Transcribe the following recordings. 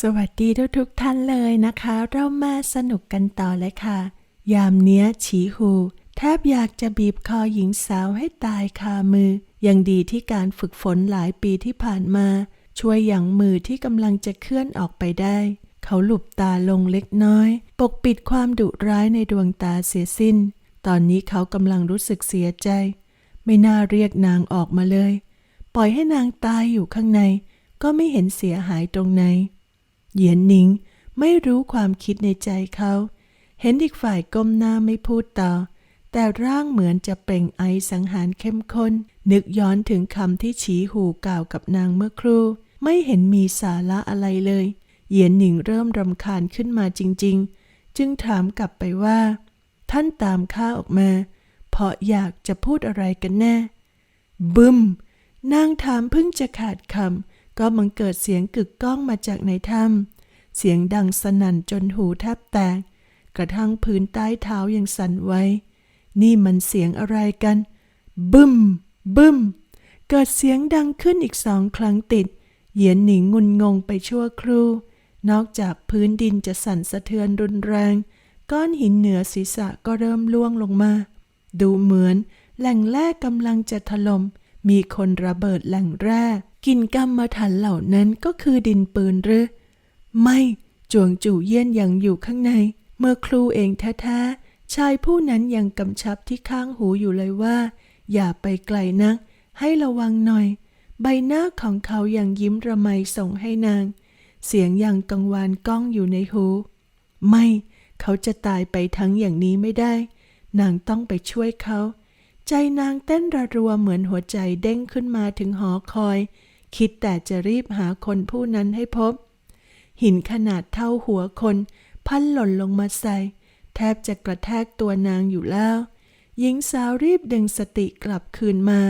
สวัสดีทุกทุกท่านเลยนะคะ เรามาสนุกกันต่อเลยค่ะ ยามเนี้ยฉีหูแทบอยากจะบีบคอหญิงสาวให้ตายคามือ ยังดีที่การฝึกฝนหลายปีที่ผ่านมา ช่วยหยั้งมือที่กำลังจะเคลื่อนออกไปได้ เขาหลุบตาลงเล็กน้อย ปกปิดความดุร้ายในดวงตาเสียสิ้น ตอนนี้เขากำลังรู้สึกเสียใจ ไม่น่าเรียกนางออกมาเลย ปล่อยให้นางตายอยู่ข้างใน ก็ไม่เห็นเสียหายตรงไหน เหยียนหนิงไม่รู้ความคิดในใจเขา เห็นอีกฝ่ายก้มหน้าไม่พูดต่อ แต่ร่างเหมือนจะเป่งไอสังหารเข้มข้น นึกย้อนถึงคำที่ฉีหูกล่าวกับนางเมื่อครู่ ไม่เห็นมีสาระอะไรเลย เหยียนหนิงเริ่มรำคาญขึ้นมาจริง ๆ จึงถามกลับไปว่า ท่านตามข้าออกมา เพราะอยากจะพูดอะไรกันแน่ บึมนางถามเพิ่งจะขาดคำก็มังเกิดเสียงกึกก้องมาจากในถ้ำ เสียงดังสนั่นจนหูแทบแตก กระทั่งพื้นใต้เท้ายังสั่นไหวนี่มันเสียงอะไรกัน บึ้ม บึ้ม เกิดเสียงดังขึ้นอีกสองครั้งติด เหยียนหนิงงุนงงไปชั่วครู่ นอกจากพื้นดินจะสั่นสะเทือนรุนแรง ก้อนหินเหนือศีรษะก็เริ่มล่วงลงมา ดูเหมือนแหล่งแร่กำลังจะถลม่ม มีคนระเบิดแหล่งแร่กินกรรมฐานเหล่านั้นก็คือดินปืนหรือ ไม่จวงจู่เยี่ยนยังอยู่ข้างใน เมื่อครูเองแท้ๆชายผู้นั้นยังกำชับที่ข้างหูอยู่เลยว่า อย่าไปไกลนัก ให้ระวังหน่อย ใบหน้าของเขายังยิ้มระไมส่งให้นาง เสียงยังกังวานก้องอยู่ในหู ไม่ เขาจะตายไปทั้งอย่างนี้ไม่ได้ นางต้องไปช่วยเขา ใจนางเต้นระรัวเหมือนหัวใจเด้งขึ้นมาถึงหอคอย คิดแต่จะรีบหาคนผู้นั้นให้พบ หินขนาดเท่าหัวคนพันหล่นลงมาใส่ แทบจะกระแทกตัวนางอยู่แล้ว หญิงสาวรีบดึงสติกลับคืนมา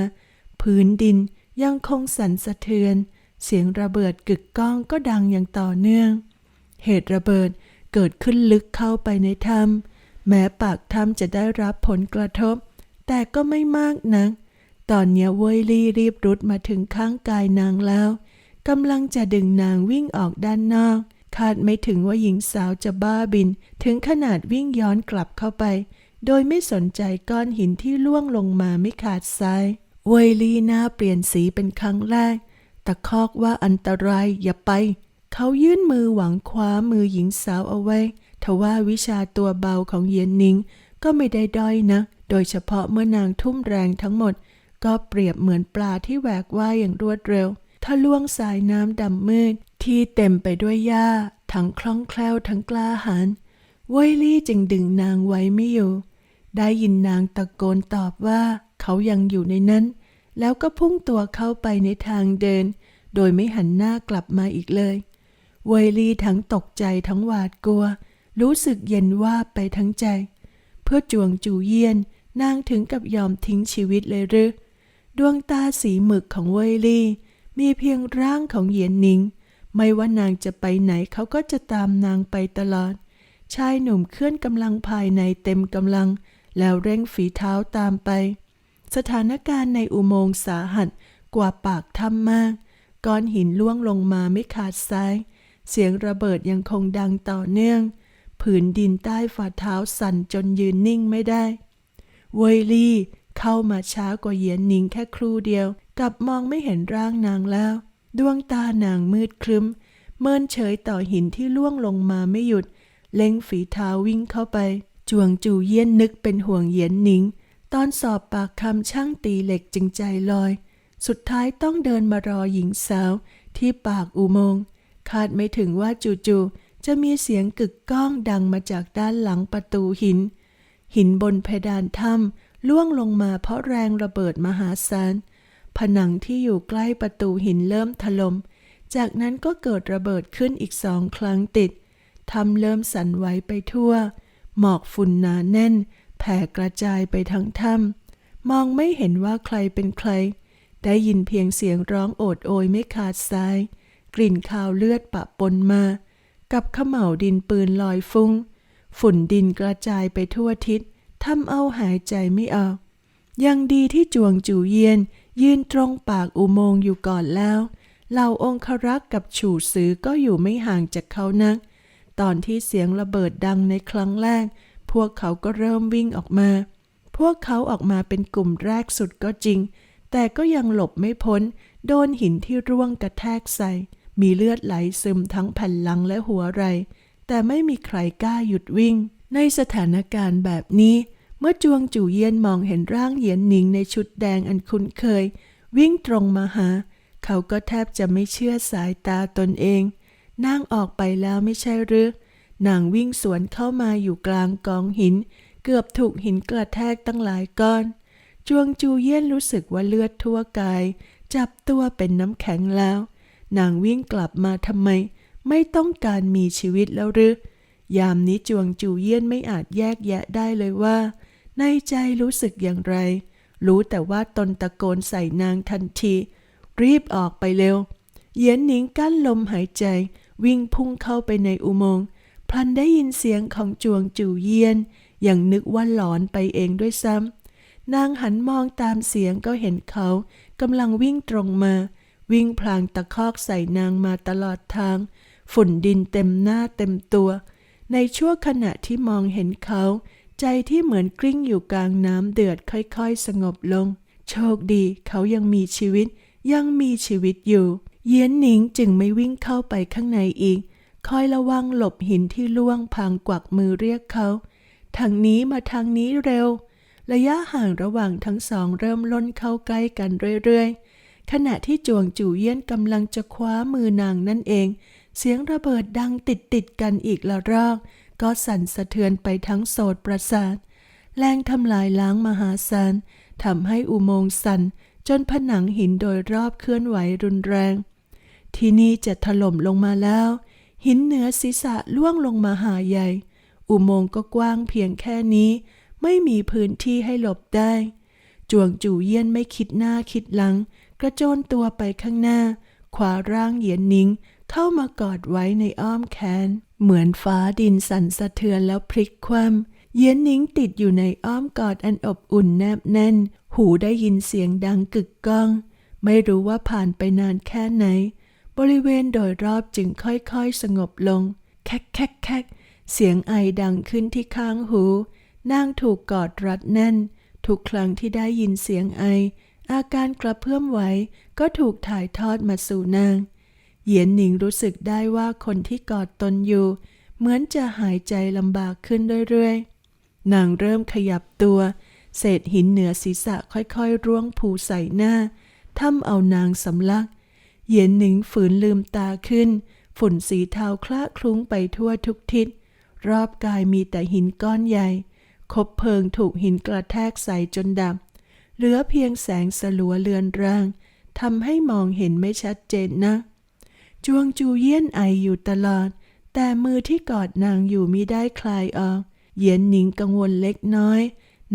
พื้นดินยังคงสั่นสะเทือน เสียงระเบิดกึกก้องก็ดังอย่างต่อเนื่อง เหตุระเบิดเกิดขึ้นลึกเข้าไปในถ้ำแม้ปากถ้ำจะได้รับผลกระทบ แต่ก็ไม่มากนัก ตอนเนี้ยเวยลี่รีบรุดมาถึงข้างกายนางแล้ว กำลังจะดึงนางวิ่งออกด้านนอก คาดไม่ถึงว่าหญิงสาวจะบ้าบิน ถึงขนาดวิ่งย้อนกลับเข้าไป โดยไม่สนใจก้อนหินที่ล่วงลงมาไม่ขาดสายเวยลีหน้าเปลี่ยนสีเป็นครั้งแรก ตะคอกว่าอันตรายอย่าไป เขายื่นมือหวังคว้ามือหญิงสาวเอาไว้ทว่าวิชาตัวเบาของเยียนนิงก็ไม่ได้ด้อยนะ โดยเฉพาะเมื่อนางทุ่มแรงทั้งหมด ก็เปรียบเหมือนปลาที่แหวกว่ายอย่างรวดเร็ว ถ้าลวงสายน้ำดำมืดที่เต็มไปด้วยหญ้า ทั้งคล่องแคล่วทั้งกล้าหาญเวยลี่จึงดึงนางไว้ไม่อยู่ ได้ยินนางตะโกนตอบว่าเขายังอยู่ในนั้น แล้วก็พุ่งตัวเข้าไปในทางเดิน โดยไม่หันหน้ากลับมาอีกเลย เวยลี่ทั้งตกใจทั้งหวาดกลัว รู้สึกเย็นว่าไปทั้งใจ เพื่อจวงจูเยียนนางถึงกับยอมทิ้งชีวิตเลยหรือดวงตาสีหมึกของเวยลี่ มีเพียงร่างของเหยียนหนิง ไม่ว่านางจะไปไหนเขาก็จะตามนางไปตลอด ชายหนุ่มเคลื่อนกำลังภายในเต็มกำลัง แล้วเร่งฝีเท้าตามไป สถานการณ์ในอุโมงค์สาหัสกว่าปากถ้ำมาก ก้อนหินล่วงลงมาไม่ขาดสาย เสียงระเบิดยังคงดังต่อเนื่อง ผืนดินใต้ฝ่าเท้าสั่นจนยืนนิ่งไม่ได้ เวยลี่เข้ามาช้ากว่าเหยียนหนิงแค่ครู่เดียว กลับมองไม่เห็นร่างนางแล้ว ดวงตานางมืดครึ้ม เมินเฉยต่อหินที่ล่วงลงมาไม่หยุด เล็งฝีเท้าวิ่งเข้าไป จวงจูเยี่ยนนึกเป็นห่วงเยียนหนิง ตอนสอบปากคำช่างตีเหล็กจึงใจลอย สุดท้ายต้องเดินมารอหญิงสาวที่ปากอุโมงค์คาดไม่ถึงว่าจู่ๆจะมีเสียงกึกก้องดังมาจากด้านหลังประตูหิน หินบนเพดานถ้ำล่วงลงมาเพราะแรงระเบิดมหาศาล ผนังที่อยู่ใกล้ประตูหินเริ่มถลม่ม จากนั้นก็เกิดระเบิดขึ้นอีกสองครั้งติด ทำเริ่มสั่นไหวไปทั่ว หมอกฝุ่นหนาแน่น แผ่กระจายไปทั้งถ้ำมองไม่เห็นว่าใครเป็นใคร ได้ยินเพียงเสียงร้องโอดโอยไม่ขาดสาย กลิ่นคาวเลือดปะปนมา กับขม่าวดินปืนลอยฟุง้ง ฝุ่นดินกระจายไปทั่วทิศทำเอาหายใจไม่ออก ยังดีที่จวงจูเยียน ยืนตรงปากอุโมงค์อยู่ก่อนแล้วเหล่าองครักษ์กับฉู่ซือก็อยู่ไม่ห่างจากเขานัก ตอนที่เสียงระเบิดดังในครั้งแรก พวกเขาก็เริ่มวิ่งออกมา พวกเขาออกมาเป็นกลุ่มแรกสุดก็จริง แต่ก็ยังหลบไม่พ้น โดนหินที่ร่วงกระแทกใส่ มีเลือดไหลซึมทั้งแผ่นหลังและหัวไหล่แต่ไม่มีใครกล้าหยุดวิ่ง ในสถานการณ์แบบนี้ เมื่อจวงจู่เยียนมองเห็นร่างเหยียนหนิงในชุดแดงอันคุ้นเคย วิ่งตรงมาหา เขาก็แทบจะไม่เชื่อสายตาตนเอง นางออกไปแล้วไม่ใช่หรือนางวิ่งสวนเข้ามาอยู่กลางกองหิน เกือบถูกหินกระแทกตั้งหลายก้อน จวงจูเยี่ยนรู้สึกว่าเลือดทั่วกาย จับตัวเป็นน้ำแข็งแล้ว นางวิ่งกลับมาทำไม ไม่ต้องการมีชีวิตแล้วหรือยามนี้จวงจูเยี่ยนไม่อาจแยกแยะได้เลยว่า ในใจรู้สึกอย่างไร รู้แต่ว่าตนตะโกนใส่นางทันที รีบออกไปเร็ว เหยียนหนิงกั้นลมหายใจ วิ่งพุ่งเข้าไปในอุโมงค์พลันได้ยินเสียงของจวงจูเยียน อย่างนึกว่าหลอนไปเองด้วยซ้ำนางหันมองตามเสียงก็เห็นเขากำลังวิ่งตรงมา วิ่งพลางตะคอกใส่นางมาตลอดทาง ฝุ่นดินเต็มหน้าเต็มตัว ในชั่วขณะที่มองเห็นเขา ใจที่เหมือนกลิ้งอยู่กลางน้ำเดือดค่อยๆ สงบลง โชคดีเขายังมีชีวิต ยังมีชีวิตอยู่ เยียนหนิงจึงไม่วิ่งเข้าไปข้างในอีก คอยระวังหลบหินที่ล่วงพางกวักมือเรียกเขา ทางนี้มาทางนี้เร็ว ระยะห่างระหว่างทั้งสองเริ่มล้นเข้าใกล้กันเรื่อยๆ ขณะที่จวงจู่เยี่ยนกำลังจะคว้ามือนางนั่นเอง เสียงระเบิดดังติดติดกันอีกละรอก ก็สั่นสะเทือนไปทั้งโสดประสาท แรงทำลายล้างมหาศาลทำให้อุโมงค์สั่นจนผนังหินโดยรอบเคลื่อนไหวรุนแรง ที่นี่จะถล่มลงมาแล้ว หินเหนือศีรษะล่วงลงมาหาใหญ่ อุโมงค์ก็กว้างเพียงแค่นี้ ไม่มีพื้นที่ให้หลบได้ จวงจู่เยี่ยนไม่คิดหน้าคิดหลัง กระโจนตัวไปข้างหน้าขวาร่างเหยียนนิง เข้ามากอดไว้ในอ้อมแขน เหมือนฟ้าดินสั่นสะเทือนแล้วพลิกคว่ำเยียนนิ้งติดอยู่ในอ้อมกอดอันอบอุ่นแนบแน่น หูได้ยินเสียงดังกึกก้อง ไม่รู้ว่าผ่านไปนานแค่ไหน บริเวณโดยรอบจึงค่อยๆ สงบลง แคกแคกแคกเสียงไอดังขึ้นที่ข้างหูนางถูกกอดรัดแน่น ทุกครั้งที่ได้ยินเสียงไอ อาการกระเพื่อมไหวก็ถูกถ่ายทอดมาสู่นาง เหยียนหนิงรู้สึกได้ว่าคนที่กอดตนอยู่ เหมือนจะหายใจลำบากขึ้นเรื่อยๆ นางเริ่มขยับตัว เศษหินเหนือศีรษะค่อยๆ ร่วงผูใส่หน้าทำเอานางสำลัก เหยียนหนิงฝืนลืมตาขึ้น ฝุ่นสีเทาคละคลุ้งไปทั่วทุกทิศ รอบกายมีแต่หินก้อนใหญ่ คบเพลิงถูกหินกระแทกใส่จนดับ เหลือเพียงแสงสลัวเลือนรางทำให้มองเห็นไม่ชัดเจนนะ จวงจูเยี่ยนไออยู่ตลอด แต่มือที่กอดนางอยู่มิได้คลายออก เหยียนหนิงกังวลเล็กน้อย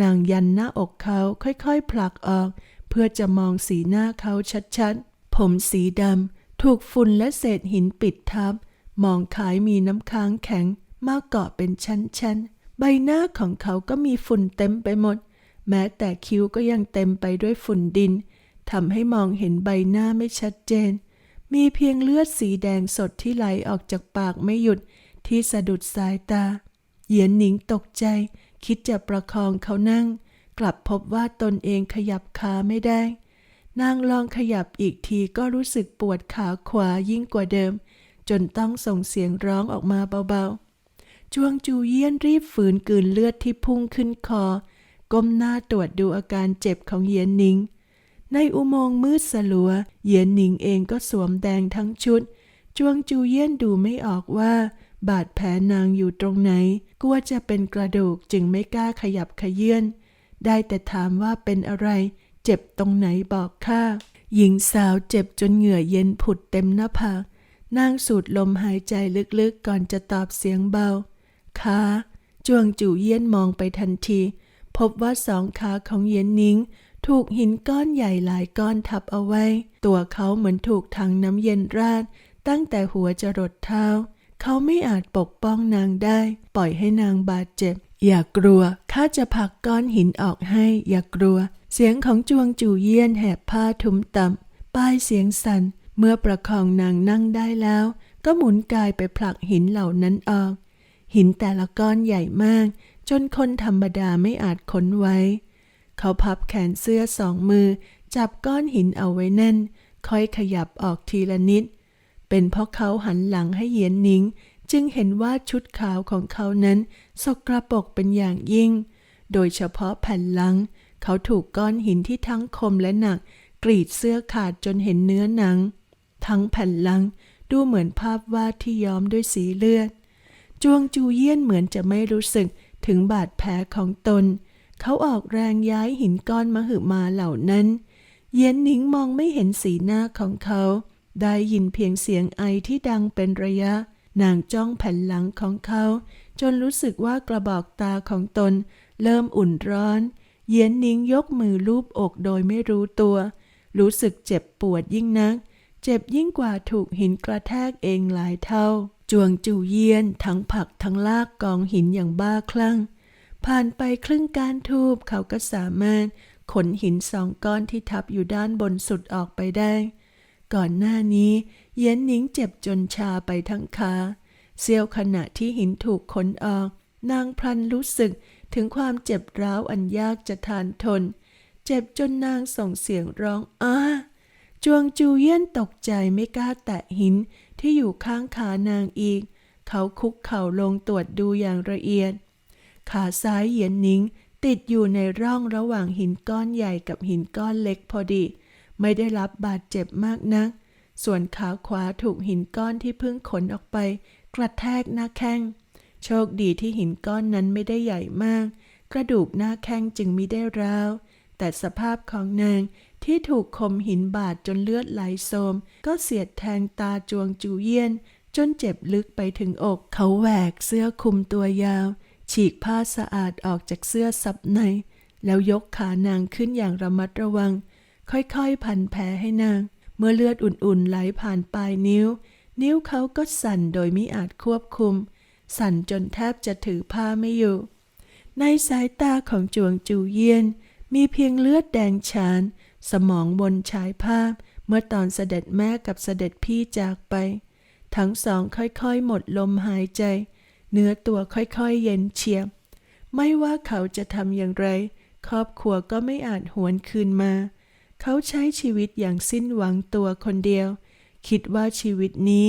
นางยันหน้าอกเขาค่อยๆผลักออก เพื่อจะมองสีหน้าเขาชัดๆ ผมสีดำถูกฝุ่นและเศษหินปิดทับ มองคล้ายมีน้ำค้างแข็งมาเกาะเป็นชั้นๆ ใบหน้าของเขาก็มีฝุ่นเต็มไปหมด แม้แต่คิ้วก็ยังเต็มไปด้วยฝุ่นดินทำให้มองเห็นใบหน้าไม่ชัดเจน มีเพียงเลือดสีแดงสดที่ไหลออกจากปากไม่หยุดที่สะดุดสายตา เหยียนหนิงตกใจ คิดจะประคองเขานั่ง กลับพบว่าตนเองขยับขาไม่ได้ นางลองขยับอีกทีก็รู้สึกปวดขาขวายิ่งกว่าเดิม จนต้องส่งเสียงร้องออกมาเบาๆ จวงจูเยี่ยนรีบฝืนกืนเลือดที่พุ่งขึ้นคอ ก้มหน้าตรวจดูอาการเจ็บของเหยียนหนิง ในอุโมงค์มืดสลัว เหยียนหนิงเองก็สวมแดงทั้งชุด จวงจูเยี่ยนดูไม่ออกว่า บาดแผลนางอยู่ตรงไหน กลัวจะเป็นกระดูกจึงไม่กล้าขยับขยื่นได้แต่ถามว่าเป็นอะไร เจ็บตรงไหนบอกข้าหญิงสาวเจ็บจนเหงื่อเย็นผุดเต็มหน้าผากนางสูดลมหายใจลึกๆก่อนจะตอบเสียงเบาขาจวงจู่เยี่ยนมองไปทันที พบว่าสองขาของเย็นนิง ถูกหินก้อนใหญ่หลายก้อนทับเอาไว้ ตัวเขาเหมือนถูกถังน้ำเย็นราด ตั้งแต่หัวจรดเท้า เขาไม่อาจปกป้องนางได้ ปล่อยให้นางบาดเจ็บ อย่ากลัว ข้าจะผลักก้อนหินออกให้ อย่ากลัว เสียงของจวงจู่เยี่ยนแหบผ้าทุ้มต่ำปลายเสียงสัน่น เมื่อประคองนางนั่งได้แล้ว ก็หมุนกายไปผลักหินเหล่านั้นออก หินแต่ละก้อนใหญ่มาก จนคนธรรมดาไม่อาจขนไว้ เขาพับแขนเสื้อสองมือ จับก้อนหินเอาไว้แน่น ค่อยขยับออกทีละนิด เป็นเพราะเขาหันหลังให้เหยียนหนิง จึงเห็นว่าชุดขาวของเขานั้น สกรปรกเป็นอย่างยิ่ง โดยเฉพาะแผ่นหลัง เขาถูกก้อนหินที่ทั้งคมและหนัก กรีดเสื้อขาดจนเห็นเนื้อหนัง ทั้งแผ่นหลังดูเหมือนภาพวาดที่ย้อมด้วยสีเลือด จวงจูเยี่ยนเหมือนจะไม่รู้สึกถึงบาดแผลของตนเขาออกแรงย้ายหินก้อนมหึมาเหล่านั้น เย็นหนิงมองไม่เห็นสีหน้าของเขา ได้ยินเพียงเสียงไอที่ดังเป็นระยะ นางจ้องแผ่นหลังของเขา จนรู้สึกว่ากระบอกตาของตน เริ่มอุ่นร้อน เย็นหนิงยกมือลูบอกโดยไม่รู้ตัว รู้สึกเจ็บปวดยิ่งนัก เจ็บยิ่งกว่าถูกหินกระแทกเองหลายเท่า จวงจูเยียนทั้งผักทั้งลากกองหินอย่างบ้าคลั่ง ผ่านไปครึ่งการทูบเขาก็สามารถขนหินสองก้อนที่ทับอยู่ด้านบนสุดออกไปได้ ก่อนหน้านี้เย็นหนิงเจ็บจนชาไปทั้งขาเสี้ยวขณะที่หินถูกขนออก นางพลันรู้สึกถึงความเจ็บร้าวอันยากจะทานทน เจ็บจนนางส่งเสียงร้องอ้าจวงจูเยี่ยนตกใจไม่กล้าแตะหินที่อยู่ข้างขานางอีก เขาคุกเข่าลงตรวจดูอย่างละเอียด ขาซ้ายเหยียนนิงติดอยู่ในร่องระหว่างหินก้อนใหญ่กับหินก้อนเล็กพอดี ไม่ได้รับบาดเจ็บมากนัก ส่วนขาขวาถูกหินก้อนที่เพิ่งขนออกไป กระแทกหน้าแข้ง โชคดีที่หินก้อนนั้นไม่ได้ใหญ่มาก กระดูกหน้าแข้งจึงมิได้ร้าว แต่สภาพของนางที่ถูกคมหินบาดจนเลือดไหลโสม ก็เสียดแทงตาจวงจูเยียน จนเจ็บลึกไปถึงอก เขาแหวกเสื้อคลุมตัวยาว ฉีกผ้าสะอาดออกจากเสื้อซับใน แล้วยกขานางขึ้นอย่างระมัดระวัง ค่อยๆ พันแผลให้นาง เมื่อเลือดอุ่นๆไหลผ่านปลายนิ้ว นิ้วเขาก็สั่นโดยมิอาจควบคุม สั่นจนแทบจะถือผ้าไม่อยู่ ในสายตาของจวงจูเยียน มีเพียงเลือดแดงฉาน สมองบนฉายภาพ เมื่อตอนเสด็จแม่กับเสด็จพี่จากไป ทั้งสองค่อยๆ หมดลมหายใจ เนื้อตัวค่อยๆเย็นเฉียบ ไม่ว่าเขาจะทำอย่างไร ครอบครัวก็ไม่อาจหวนคืนมา เขาใช้ชีวิตอย่างสิ้นหวังตัวคนเดียว คิดว่าชีวิตนี้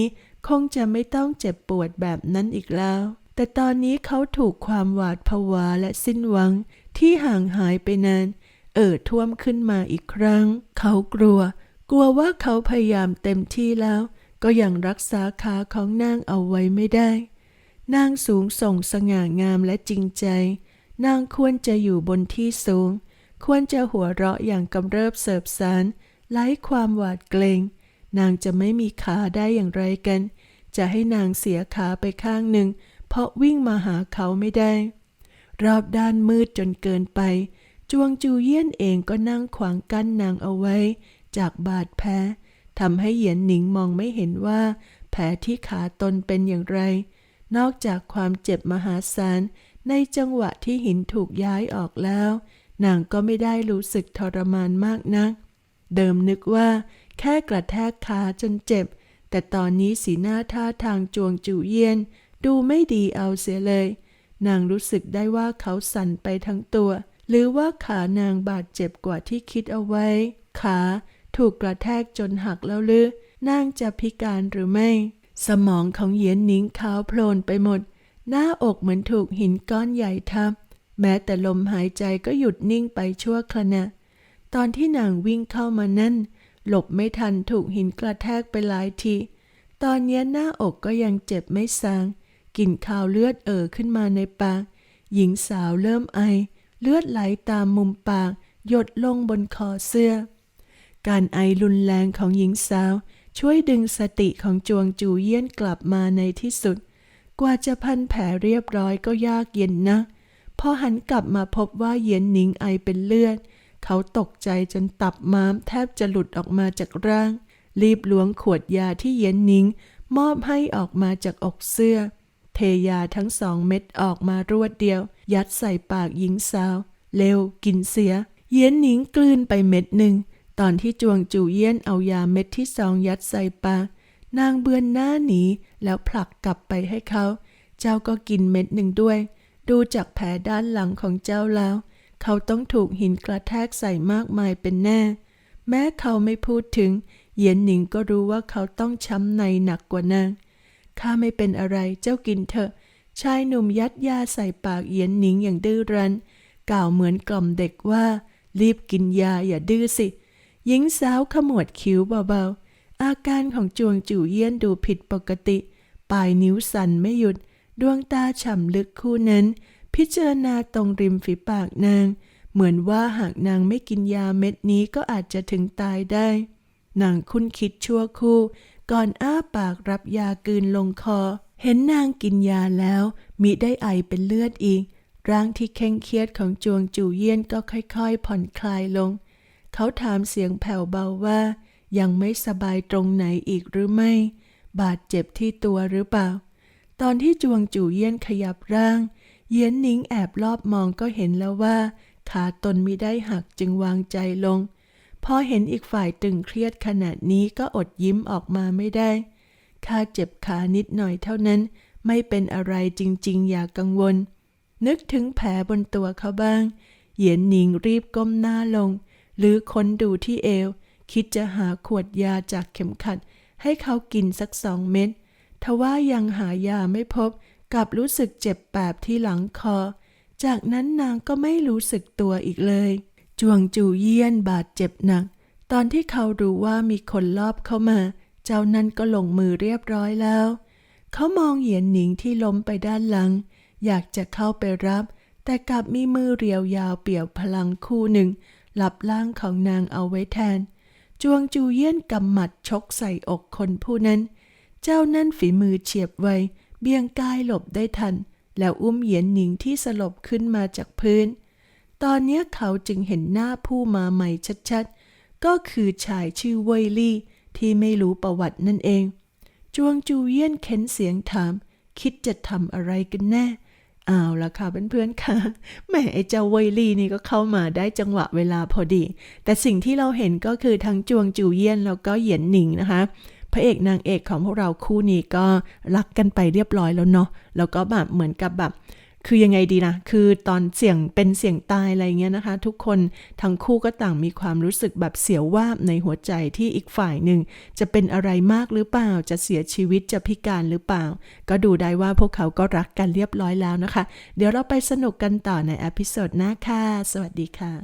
คงจะไม่ต้องเจ็บปวดแบบนั้นอีกแล้ว แต่ตอนนี้เขาถูกความหวาดผวาและสิ้นหวังที่ห่างหายไปนาน เอ่อท่วมขึ้นมาอีกครั้ง เขากลัว กลัวว่าเขาพยายามเต็มที่แล้ว ก็ยังรักษาขาของนางเอาไว้ไม่ได้ นางสูงส่งสง่างามและจริงใจ นางควรจะอยู่บนที่สูง ควรจะหัวเราะอย่างกำเริบเสบสารไร้ความหวาดเกรง นางจะไม่มีขาได้อย่างไรกัน จะให้นางเสียขาไปข้างหนึ่ง เพราะวิ่งมาหาเขาไม่ได้ รอบด้านมืดจนเกินไป จวงจูเยี่ยนเองก็นั่งขวางกั้นนางเอาไว้ จากบาดแผลทำให้เหยียนหนิงมองไม่เห็นว่า แผลที่ขาตนเป็นอย่างไร นอกจากความเจ็บมหาศาลในจังหวะที่หินถูกย้ายออกแล้ว นางก็ไม่ได้รู้สึกทรมานมากนัก เดิมนึกว่าแค่กระแทกขาจนเจ็บ แต่ตอนนี้สีหน้าท่าทางจวงจูเยียน ดูไม่ดีเอาเสียเลย นางรู้สึกได้ว่าเขาสั่นไปทั้งตัว หรือว่าขานางบาดเจ็บกว่าที่คิดเอาไว้ ขาถูกกระแทกจนหักแล้วหรือนางจะพิการหรือไม่ สมองของเหยียนนิ้งขาวโพลนไปหมด หน้าอกเหมือนถูกหินก้อนใหญ่ทับ แม้แต่ลมหายใจก็หยุดนิ่งไปชั่วขณะ ตอนที่นางวิ่งเข้ามานั่น หลบไม่ทันถูกหินกระแทกไปหลายที ตอนนี้หน้าอกก็ยังเจ็บไม่ซางกลิ่นคาวเลือดเอ่อขึ้นมาในปาก หญิงสาวเริ่มไอ เลือดไหลตามมุมปาก หยดลงบนคอเสื้อ การไอรุนแรงของหญิงสาว ช่วยดึงสติของจวงจูเยี่ยนกลับมาในที่สุด กว่าจะพันแผลเรียบร้อยก็ยากเย็นนะพอหันกลับมาพบว่าเย็นหนิงไอเป็นเลือด เขาตกใจจนตับม้ามแทบจะหลุดออกมาจากร่าง รีบล้วงขวดยาที่เย็นหนิง มอบให้ออกมาจากอกเสื้อ เทยาทั้งสองเม็ดออกมารวดเดียว ยัดใส่ปากหญิงสาว เร็วกินเสีย เย็นหนิงกลืนไปเม็ดหนึ่ง ตอนที่จวงจูเยี่ยนเอายาเม็ดที่สองยัดใส่ปากนางเบือนหน้าหนีแล้วผลักกลับไปให้เขา เจ้าก็กินเม็ดหนึ่งด้วย ดูจากแผลด้านหลังของเจ้าแล้ว เขาต้องถูกหินกระแทกใส่มากมายเป็นแน่ แม้เขาไม่พูดถึง เยียนหนิงก็รู้ว่าเขาต้องช้ำในหนักกว่านาง ข้าไม่เป็นอะไรเจ้ากินเถอะ ชายหนุ่มยัดยาใส่ปากเยียนหนิงอย่างดื้อรั้น กล่าวเหมือนกล่อมเด็กว่า รีบกินยาอย่าดื้อสิ หญิงสาวขมวดคิ้วเบาๆ อาการของจวงจู่เยี่ยนดูผิดปกติ ปลายนิ้วสั่นไม่หยุด ดวงตาฉ่ำลึกคู่นั้น พิจารณาตรงริมฝีปากนาง เหมือนว่าหากนางไม่กินยาเม็ดนี้ก็อาจจะถึงตายได้ นางคุ้นคิดชั่วคู่ ก่อนอ้าปากรับยากลืนลงคอ เห็นนางกินยาแล้วมิได้ไอเป็นเลือดอีก ร่างที่เคร่งเครียดของจวงจู่เยี่ยนก็ค่อยๆ ผ่อนคลายลง เขาถามเสียงแผ่วเบาว่า ยังไม่สบายตรงไหนอีกหรือไม่ บาดเจ็บที่ตัวหรือเปล่า ตอนที่จวงจู่เยี่ยนขยับร่าง เยียนนิงแอบรอบมองก็เห็นแล้วว่า ขาตนมิได้หักจึงวางใจลง พอเห็นอีกฝ่ายตึงเครียดขนาดนี้ก็อดยิ้มออกมาไม่ได้ข้าเจ็บขานิดหน่อยเท่านั้น ไม่เป็นอะไรจริงๆ อย่ากังวล นึกถึงแผลบนตัวเขาบ้าง เหยียนหนิงรีบก้มหน้าลง หรือค้นดูที่เอว คิดจะหาขวดยาจากเข็มขัด ให้เขากินสักสองเม็ดทว่ายังหายาไม่พบกลับรู้สึกเจ็บแปบที่หลังคอ จากนั้นนางก็ไม่รู้สึกตัวอีกเลย จวงจูเยี่ยนบาดเจ็บหนัก ตอนที่เขารู้ว่ามีคนลอบเข้ามา เจ้านั้นก็ลงมือเรียบร้อยแล้ว เขามองเหยียนหนิงที่ล้มไปด้านหลัง อยากจะเข้าไปรับ แต่กลับมีมือเรียวยาวเปี่ยวพลังคู่หนึ่ง หลับล่างของนางเอาไว้แทน จวงจูเยี่ยนกำหมัดชกใส่อกคนผู้นั้น เจ้านั่นฝีมือเฉียบไว เบี่ยงกายหลบได้ทัน แล้วอุ้มเหยียนหนิงที่สลบขึ้นมาจากพื้น ตอนนี้เขาจึงเห็นหน้าผู้มาใหม่ชัดๆ ก็คือชายชื่อเวยลี่ที่ไม่รู้ประวัตินั่นเอง จวงจูเยี่ยนเค้นเสียงถาม คิดจะทำอะไรกันแน่ เอาละค่ะเพื่อนๆค่ะแหมไอ้เจ้าเวยลี่นี่ก็เข้ามาได้จังหวะเวลาพอดี แต่สิ่งที่เราเห็นก็คือทั้งจวงจูเยียนแล้วก็เหยียนหนิงนะคะพระเอกนางเอกของพวกเราคู่นี้ก็รักกันไปเรียบร้อยแล้วเนาะแล้วก็แบบเหมือนกับแบบ คือยังไงดีนะ คือตอนเสี่ยงเป็นเสี่ยงตายอะไรเงี้ยนะคะ ทุกคนทั้งคู่ก็ต่างมีความรู้สึกแบบเสียวว่าบในหัวใจที่อีกฝ่ายหนึ่ง จะเป็นอะไรมากหรือเปล่า จะเสียชีวิตจะพิการหรือเปล่า ก็ดูได้ว่าพวกเขาก็รักกันเรียบร้อยแล้วนะคะ เดี๋ยวเราไปสนุกกันต่อในอพิโซดหน้าค่ะ สวัสดีค่ะ